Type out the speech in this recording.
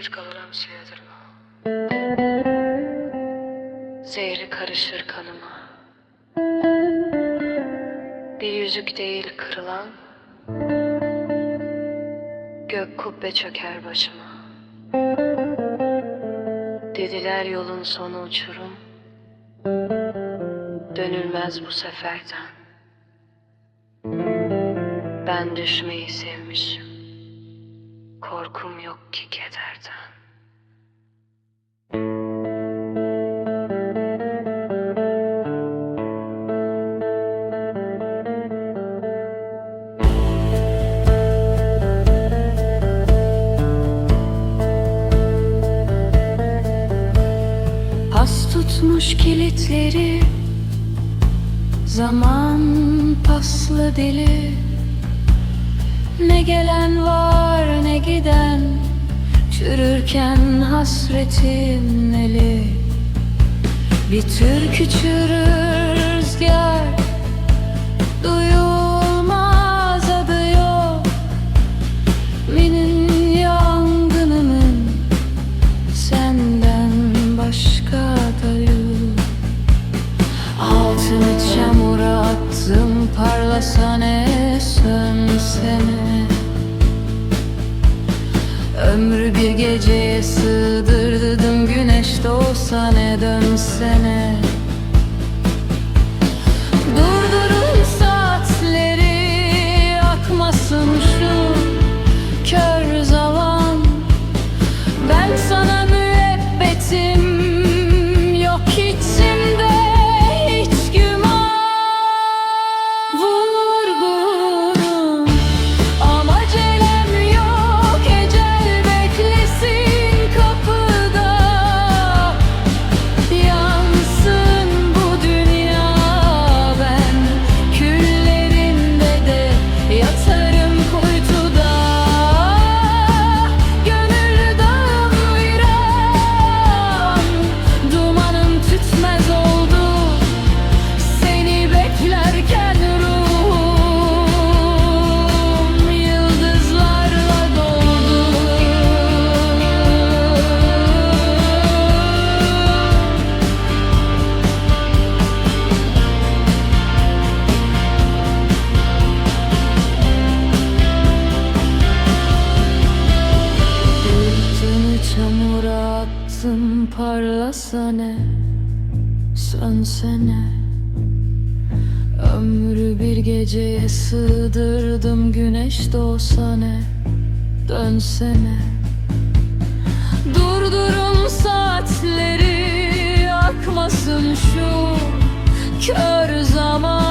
Gelir kalırım suyadırma. Zehri karışır kanıma. Bir yüzük değil kırılan, gök kubbe çöker başıma. Dediler yolun sonu uçurum, dönülmez bu seferden. Ben düşmeyi sevmişim. Korkum yok ki kederden. Pas tutmuş kilitleri Zaman paslı dili Ne gelen var ne giden. Çürürken hasretin eli. Bir türkü çürür rüzgar. Duyulmaz adı yok. Benim yangınımın Senden başka da yok Altını çamura attım parlasa ne sönsene Ömrü bir geceye sığdırdım güneş doğsa ne dönsene çamura attım parlasa ne Sönsene. Ömrü bir geceye sığdırdım güneş doğsa ne Dönsene. Durdurun saatleri akmasın şu kör zaman